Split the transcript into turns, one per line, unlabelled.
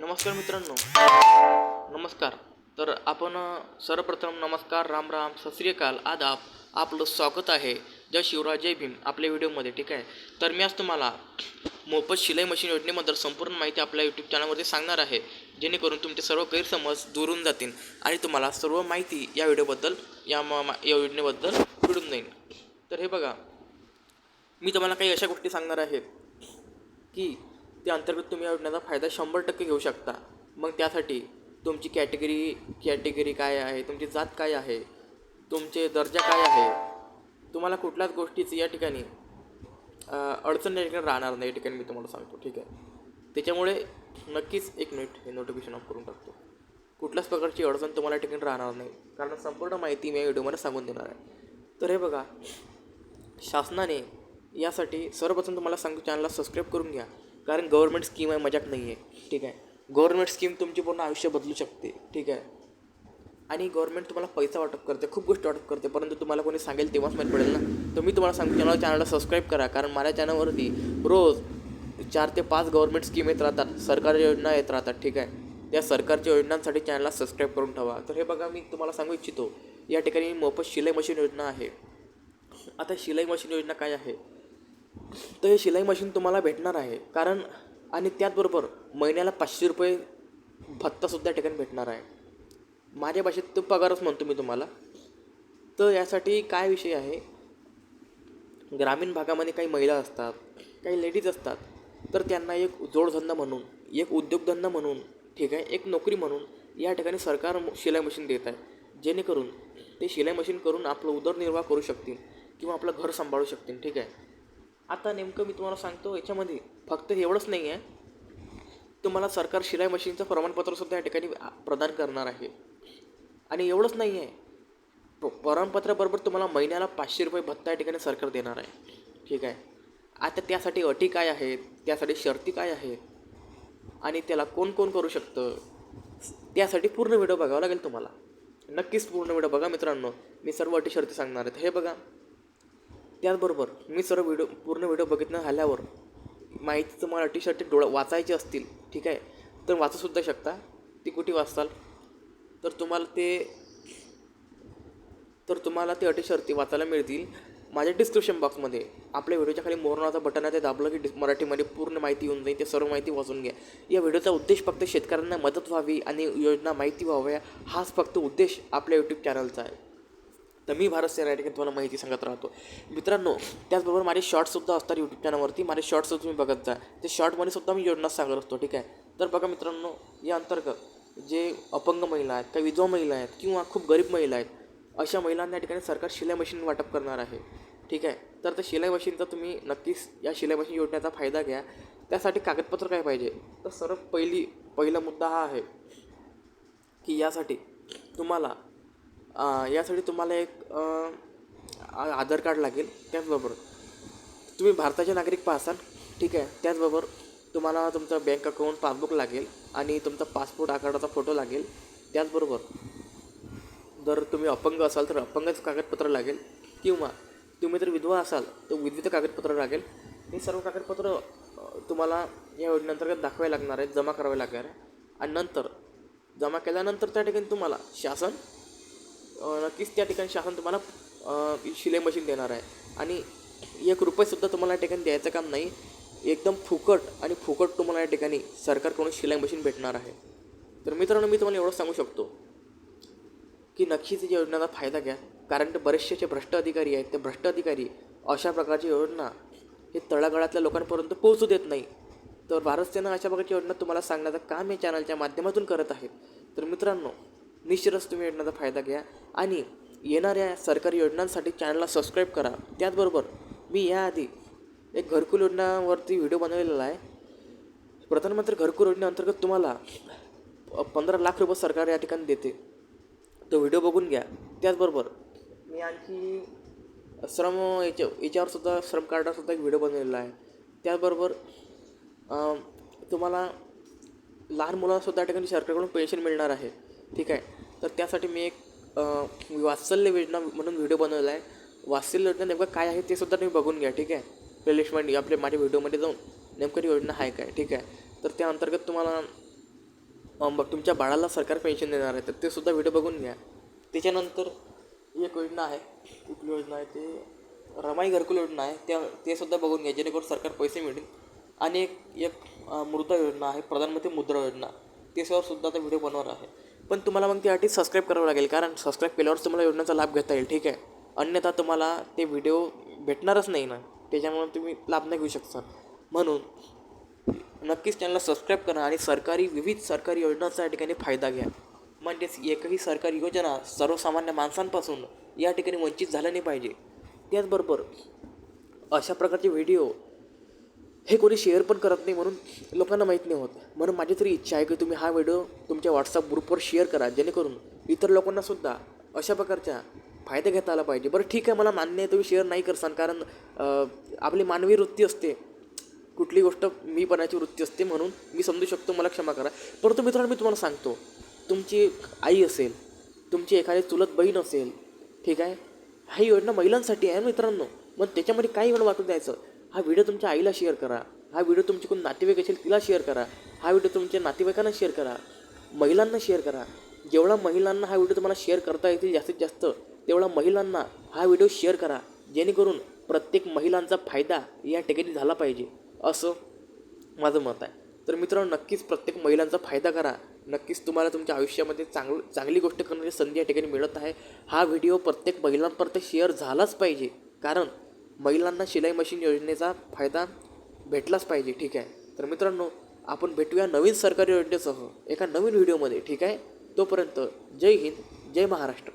नमस्कार मित्रांनो. नमस्कार. तर आपण सर्वप्रथम नमस्कार राम राम सत आदाब आपलं स्वागत आहे. जय शिवराज जय भीम आपल्या व्हिडिओमध्ये ठीक आहे? तर मी आज तुम्हाला मोफत शिलाई मशीन योजनेबद्दल संपूर्ण माहिती आपल्या यूट्यूब चॅनलवरती सांगणार आहे. जेणेकरून तुमचे सर्व गैरसमज दुरून जातील आणि तुम्हाला सर्व माहिती या व्हिडिओबद्दल या म मा- या योजनेबद्दल मिळून जाईल. तर हे बघा. मी तुम्हाला काही अशा गोष्टी सांगणार आहेत की त्या अंतर्गत तुम्ही या योजनेचा फायदा शंभर टक्के घेऊ शकता. मग त्यासाठी तुमची कॅटेगरी कॅटेगरी काय आहे तुमची जात काय आहे तुमचे दर्जा काय आहे तुम्हाला कुठल्याच गोष्टीची या ठिकाणी अडचण या ठिकाणी राहणार नाही. या ठिकाणी मी तुम्हाला सांगतो ठीक आहे? त्याच्यामुळे नक्कीच एक मिनिट हे नोटिफिकेशन ऑफ करून टाकतो. कुठल्याच प्रकारची अडचण तुम्हाला या ठिकाणी राहणार नाही. कारण संपूर्ण माहिती मी या व्हिडिओमध्ये सांगून देणार आहे. तर हे बघा शासनाने यासाठी सर्वप्रथम तुम्हाला सांगतो चॅनलला सबस्क्राईब करून घ्या. कारण गव्हर्नमेंट स्कीम आहे मजाक नाही आहे ठीक आहे? गव्हर्नमेंट स्कीम तुमची पूर्ण आयुष्य बदलू शकते. ठीक आहे? आणि गव्हर्नमेंट तुम्हाला पैसा वाटप करते खूप गोष्टी वाटप करते. परंतु तुम्हाला कोणी सांगेल तेव्हाच माहीत पडेल ना? तर मी तुम्हाला सांगतो चॅनल चॅनलला सबस्क्राईब करा. कारण माझ्या चॅनलवरती रोज चार ते पाच गव्हर्नमेंट स्कीम येत राहतात. सरकारी योजना येत राहतात. ठीक आहे? त्या सरकारच्या योजनांसाठी चॅनलला सबस्क्राईब करून ठेवा. तर हे बघा मी तुम्हाला सांगू इच्छितो या ठिकाणी मोफत शिलाई मशीन योजना आहे. आता शिलाई मशीन योजना काय आहे? तर हे शिलाई मशीन तुम्हाला भेटणार आहे. कारण आणि त्याचबरोबर महिन्याला पाचशे रुपये भत्तासुद्धा या ठिकाणी भेटणार आहे. माझ्या भाषेत तो पगारच म्हणतो मी तुम्हाला. तर यासाठी काय विषय आहे? ग्रामीण भागामध्ये काही महिला असतात काही लेडीज असतात. तर त्यांना एक जोडधंदा म्हणून एक उद्योगधंदा म्हणून ठीक आहे एक नोकरी म्हणून या ठिकाणी सरकार शिलाई मशीन देत आहे. जेणेकरून ते शिलाई मशीन करून आपलं उदरनिर्वाह करू शकतील किंवा आपलं घर सांभाळू शकतील ठीक आहे. आता नेमकं मी तुम्हाला सांगतो याच्यामध्ये फक्त एवढंच नाही आहे तुम्हाला सरकार शिलाई मशीनचं प्रमाणपत्रसुद्धा या ठिकाणी प्रदान करणार आहे. आणि एवढंच नाही आहे प्रमाणपत्राबरोबर तुम्हाला महिन्याला पाचशे रुपये भत्ता या ठिकाणी सरकार देणार आहे. ठीक आहे? आता त्यासाठी अटी काय आहेत? त्यासाठी शर्ती काय आहेत? आणि त्याला कोण कोण करू शकतं? त्यासाठी पूर्ण व्हिडिओ बघावा लागेल तुम्हाला. नक्कीच पूर्ण व्हिडिओ बघा मित्रांनो. मी सर्व अटी शर्ती सांगणार आहेत. हे बघा. त्याचबरोबर मी सर्व व्हिडिओ पूर्ण व्हिडिओ बघितलं झाल्यावर माहिती तुम्हाला अटी शर्ती डोळा वाचायची असतील ठीक आहे? तर वाचूसुद्धा शकता. ती कुठे वाचताल? तर तुम्हाला ते तर तुम्हाला ते अटी शर्ती वाचायला मिळतील. माझ्या डिस्क्रिप्शन बॉक्समध्ये आपल्या व्हिडिओच्या खाली मोरणाचा बटन आहे ते दाबलं की डिस मराठीमध्ये पूर्ण माहिती येऊन जाईल ते सर्व माहिती वाचून घ्या. या व्हिडिओचा उद्देश फक्त शेतकऱ्यांना मदत व्हावी आणि योजना माहिती व्हाव्या हाच फक्त उद्देश आपल्या यूट्यूब चॅनलचा आहे. तर मी भारत सेना या ठिकाणी तुम्हाला माहिती सांगत राहतो. मित्रांनो त्याचबरोबर माझे शॉर्ट्ससुद्धा असतात यूट्यूब चॅनलवरती माझे शॉर्ट्स तुम्ही बघत जा. ते शॉर्टमध्ये सुद्धा मी योजना सांगत असतो ठीक आहे? तर बघा मित्रांनो या अंतर्गत जे अपंग महिला आहेत काही विधवा महिला आहेत किंवा खूप गरीब महिला आहेत अशा महिलांना या ठिकाणी सरकार शिलाई मशीन वाटप करणार आहे ठीक आहे? तर त्या शिलाई मशीनचा तुम्ही नक्कीच या शिलाई मशीन योजनेचा फायदा घ्या. त्यासाठी कागदपत्र काय पाहिजे? तर सर्व पहिली पहिला मुद्दा हा आहे की यासाठी तुम्हाला यासाठी तुम्हाला एक आ- आधार कार्ड लागेल त्याचबरोबर तुम्ही भारताचे नागरिक पाहसाल ठीक आहे त्याचबरोबर तुम्हाला तुमचं बँक अकाउंट पासबुक लागेल आणि तुमचा पासपोर्ट आकाराचा फोटो लागेल त्याचबरोबर जर तुम्ही अपंग असाल तर अपंगाचं कागदपत्र लागेल किंवा तुम्ही जर विधवा असाल तर विधवेचं कागदपत्र लागेल. हे सर्व कागदपत्र तुम्हाला या योजनेअंतर्गत दाखवावे लागणार आहे जमा करावे लागणार आहे आणि नंतर जमा केल्यानंतर त्या ठिकाणी तुम्हाला शासन नक्कीच त्या ठिकाणी शासन तुम्हाला शिलाई मशीन देणार आहे. आणि एक रुपयेसुद्धा तुम्हाला या ठिकाणी द्यायचं काम नाही. एकदम फुकट आणि फुकट तुम्हाला या ठिकाणी सरकारकडून शिलाई मशीन भेटणार आहे. तर मित्रांनो मी तुम्हाला एवढं सांगू शकतो की नक्कीच या योजनेचा फायदा घ्या. कारण ते बरेचसे जे भ्रष्ट अधिकारी आहेत ते भ्रष्ट अधिकारी अशा प्रकारची योजना हे तळागाळातल्या लोकांपर्यंत पोहोचू देत नाही. तर भारत सेना अशा प्रकारची योजना तुम्हाला सांगण्याचं काम या चॅनलच्या माध्यमातून करत आहेत. तर मित्रांनो निश्चितच तुम्ही योजनेचा फायदा घ्या आणि येणाऱ्या सरकारी योजनांसाठी चॅनलला सबस्क्राईब करा. त्याचबरोबर मी याआधी एक घरकुल योजनावरती व्हिडिओ बनवलेला आहे. प्रधानमंत्री घरकुल योजनेअंतर्गत तुम्हाला प- पंधरा लाख रुपये सरकार या ठिकाणी देते. तो व्हिडिओ बघून घ्या. त्याचबरोबर मी आणखी श्रम याच्या याच्यावरसुद्धा श्रम कार्डावरसुद्धा एक व्हिडिओ बनवलेला आहे. त्याचबरोबर तुम्हाला लहान मुलांनासुद्धा या ठिकाणी सरकारकडून पेन्शन मिळणार आहे. ठीक आहे. तर त्यासाठी मी एक वात्सल्य योजना म्हणून व्हिडिओ बनवला आहे वात्सल्य योजना नेमकं काय आहे ते सुद्धा तुम्ही बघून घ्या ठीक आहे. प्लेलिस्टमध्ये म्हणजे आपल्या माझ्या व्हिडिओमध्ये जाऊन नेमकं योजना आहे काय ठीक आहे. तर त्या अंतर्गत तुम्हाला बघ तुमच्या बाळाला सरकार पेन्शन देणार आहे तर ते सुद्धा व्हिडिओ बघून घ्या. त्याच्यानंतर एक योजना आहे कुठली योजना आहे ते? रमाई घरकुल योजना आहे त्या ते सुद्धा बघून घ्या जेणेकरून सरकार पैसे मिळेल आणि एक एक मृदा मुद्रा योजना आहे प्रधानमंत्री मुद्रा योजना. ते सुद्धा आता व्हिडिओ बनवणार आहे. पण तुम्हाला मग त्यासाठी सबस्क्राईब करावं लागेल कारण सबस्क्राईब केल्यावरच तुम्हाला योजनेचा लाभ घेता येईल ठीक आहे? अन्यथा तुम्हाला ते व्हिडिओ भेटणारच नाही ना त्याच्यामुळे तुम्ही लाभ नाही घेऊ शकता. म्हणून नक्कीच चॅनलला सबस्क्राईब करा आणि सरकारी विविध सरकारी योजनांचा या ठिकाणी फायदा घ्या. म्हणजेच एकही सरकारी योजना सर्वसामान्य माणसांपासून या ठिकाणी वंचित झालं नाही पाहिजे. त्याचबरोबर अशा प्रकारचे व्हिडिओ हे कोणी शेअर पण करत नाही म्हणून लोकांना माहीत नाही होत. म्हणून माझी तरी इच्छा आहे की तुम्ही हा व्हिडिओ तुमच्या व्हॉट्सअप ग्रुपवर शेअर करा जेणेकरून इतर लोकांनासुद्धा अशा प्रकारच्या फायदा घेता आला पाहिजे. बरं ठीक आहे मला मान्य आहे तुम्ही शेअर नाही करसान कारण आपली मानवी वृत्ती असते. कुठली गोष्ट मी बनायची वृत्ती असते म्हणून मी समजू शकतो मला क्षमा करा. परंतु मित्रांनो मी तुम्हाला सांगतो तुमची आई असेल तुमची एखादी चुलत बहीण असेल ठीक आहे? ही योजना महिलांसाठी आहे मित्रांनो. मग त्याच्यामध्ये काही वेळ वाटून द्यायचं. हा व्हिडिओ तुमच्या आईला शेअर करा. हा व्हिडिओ तुमची कोण नातेवाईक असेल तिला शेअर करा. हा व्हिडिओ तुमच्या नातेवाईकांना शेअर करा. महिलांना शेअर करा. जेवढा महिलांना हा व्हिडिओ तुम्हाला शेअर करता येतील जास्तीत जास्त तेवढा महिलांना हा व्हिडिओ शेअर करा. जेणेकरून प्रत्येक महिलांचा फायदा या ठिकाणी झाला पाहिजे. असं माझं मत आहे. तर मित्रांनो नक्कीच प्रत्येक महिलांचा फायदा करा. नक्कीच तुम्हाला तुमच्या आयुष्यामध्ये चांग चांगली गोष्ट करण्याची संधी या ठिकाणी मिळत आहे. हा व्हिडिओ प्रत्येक महिलांपर्यंत शेअर झालाच पाहिजे. कारण महिलांना शिलाई मशीन योजनेचा फायदा भेटलाच पाहिजे ठीक आहे? तर मित्रांनो आपण भेटूया नवीन सरकारी योजनेसह एका नवीन व्हिडिओमध्ये ठीक आहे? तोपर्यंत जय हिंद जय महाराष्ट्र.